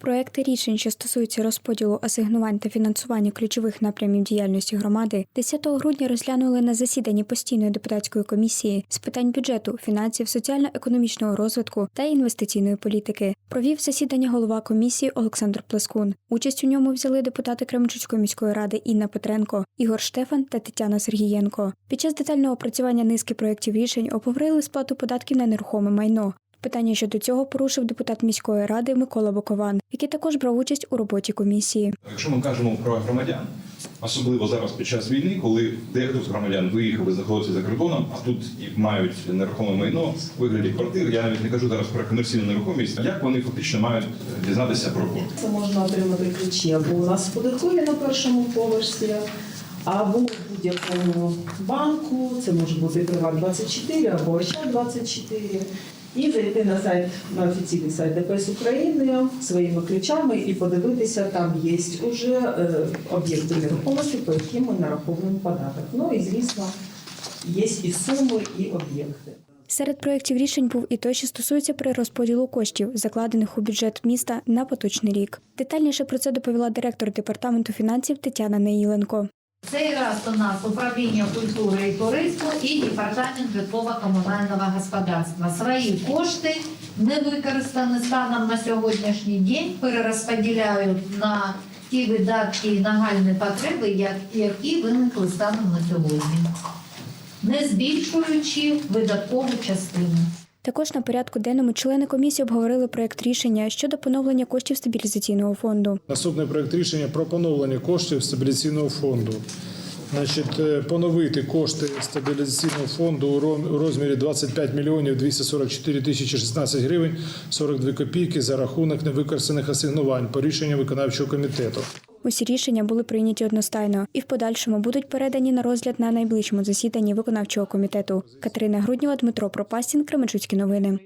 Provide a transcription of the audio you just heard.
Проекти рішень, що стосуються розподілу асигнувань та фінансування ключових напрямів діяльності громади, 10 грудня розглянули на засіданні постійної депутатської комісії з питань бюджету, фінансів, соціально-економічного розвитку та інвестиційної політики. Провів засідання голова комісії Олександр Плескун. Участь у ньому взяли депутати Кременчуцької міської ради Інна Петренко, Ігор Штефан та Тетяна Сергієнко. Під час детального опрацювання низки проєктів рішень обговорили сплату податків на нерухоме майно. Питання щодо цього порушив депутат міської ради Микола Бокован, який також брав участь у роботі комісії. Якщо ми кажемо про громадян, особливо зараз під час війни, коли дехто з громадян виїхав і знаходиться за кордоном, а тут і мають нерухоме майно в вигляді квартир, я навіть не кажу зараз про комерційну нерухомість, як вони фактично мають дізнатися про код. Це можна отримати ключі або у нас в податковій на першому поверсі, або в будь-якому банку. Це може бути Приват 24 або Ощад 24. І зайти на сайт на офіційний сайт ДПС України своїми ключами і подивитися, там є вже е, об'єкти нерухомості, по яким ми нараховуємо податок. Ну і звісно, є і суми, і об'єкти. Серед проєктів рішень був і той, що стосується перерозподілу коштів, закладених у бюджет міста на поточний рік. Детальніше про це доповіла директор департаменту фінансів Тетяна Неїленко. Цей раз у нас управління культури і туризму і департамент житлово-комунального господарства. Свої кошти не використані станом на сьогоднішній день перерозподіляють на ті видатки і нагальні потреби, які виникли станом на сьогодні, не збільшуючи видаткову частину. Також на порядку денному члени комісії обговорили проєкт рішення щодо поновлення коштів стабілізаційного фонду. Наступний проект рішення про поновлення коштів стабілізаційного фонду. Значить, е, поновити кошти стабілізаційного фонду у розмірі 25 мільйонів 244 тисячі 16 гривень 42 копійки за рахунок невикористаних асигнувань по рішенню виконавчого комітету. Усі рішення були прийняті одностайно і в подальшому будуть передані на розгляд на найближчому засіданні виконавчого комітету. Катерина Груднєва, Дмитро Пропастін, Кременчуцькі новини.